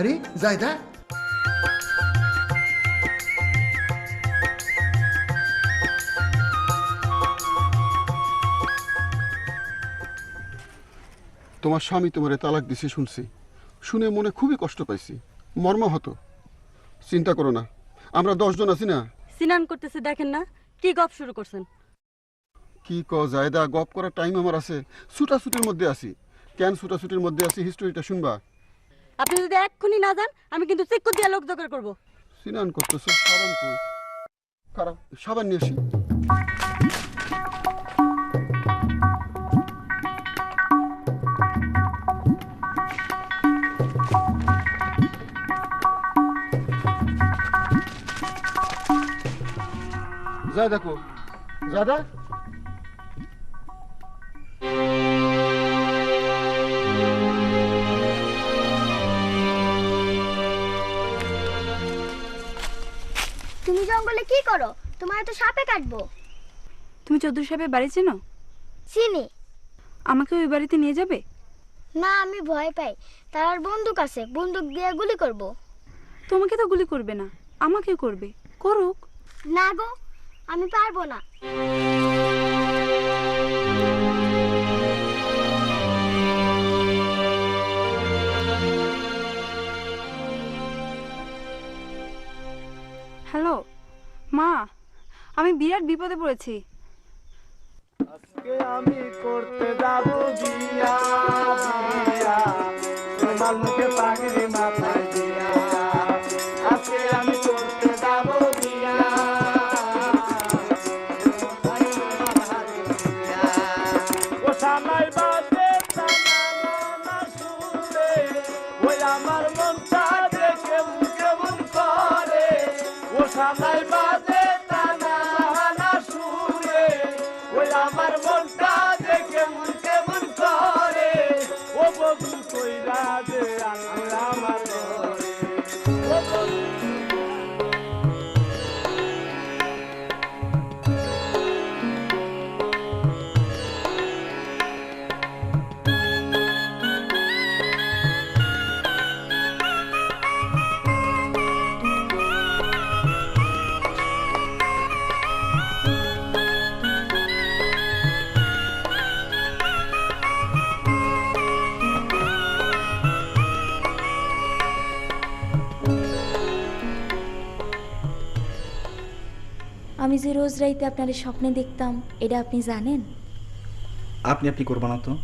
আরে জায়দা তোমার স্বামী তোমারে তালাক দিছে শুনছি। শুনে মনে খুবই কষ্ট পাইছি। মর্মাহত। চিন্তা করো না। আমরা দশজন আছি না? সিনান করতেছে দেখেন না কি গপ শুরু করছেন। কি ক জায়দা গপ করার টাইম আমার আছে। ছুটাছুটির মধ্যে আছি। কেন ছুটাছুটির মধ্যে আছি হিস্টোরিটা শুনবা? আপনি যদি এক্ষুনি না যান, আমি কিন্তু চিক্কু দিয়ে লোক জোগাড় করব। স্নান করতেছো, সাবান কই? সাবান নিয়ে আসি। যা দেখো। দাদা তুমি জঙ্গলে কি করো? তোমার তো সাপে কাটবো। তুমি চৌধুরী সাহেবের বাড়ি চেনো? চিনি। আমাকে ওই বাড়িতে নিয়ে যাবে? না আমি ভয় পাই। তার আর বন্দুক আছে। বন্দুক দিয়ে গুলি করব। তোমাকে তো গুলি করবে না। আমাকে করবে। করুক। না গো আমি পারব না। হ্যালো মা আমি বিরাট বিপদে পড়েছি। আজকে আমি করতে যাব বিয়া আমি যে রোজ রাইতে আপনার স্বপ্নে দেখতাম এটা আপনি জানেন? আপনি আপনি করবা না তো?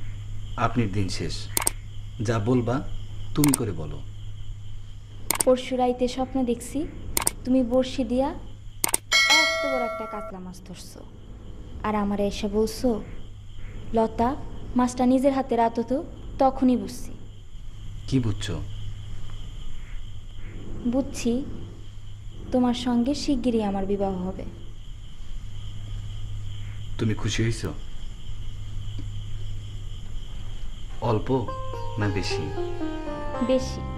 আপনির দিন শেষ। যা বলবা তুমি করে বলো। পরশু রাইতে স্বপ্ন দেখছি তুমি বড়শি দিয়া এত বড় একটা কাতলা মাছ ধরছো। আর আমার এসে বলছো লতা মাছটা নিজের হাতে রাতো তো তখনই বুঝছি। কি বুঝছ? বুঝছি তোমার সঙ্গে শিগগিরই আমার বিবাহ হবে। তুমি খুশি হয়েছ? অল্প না বেশি? বেশি।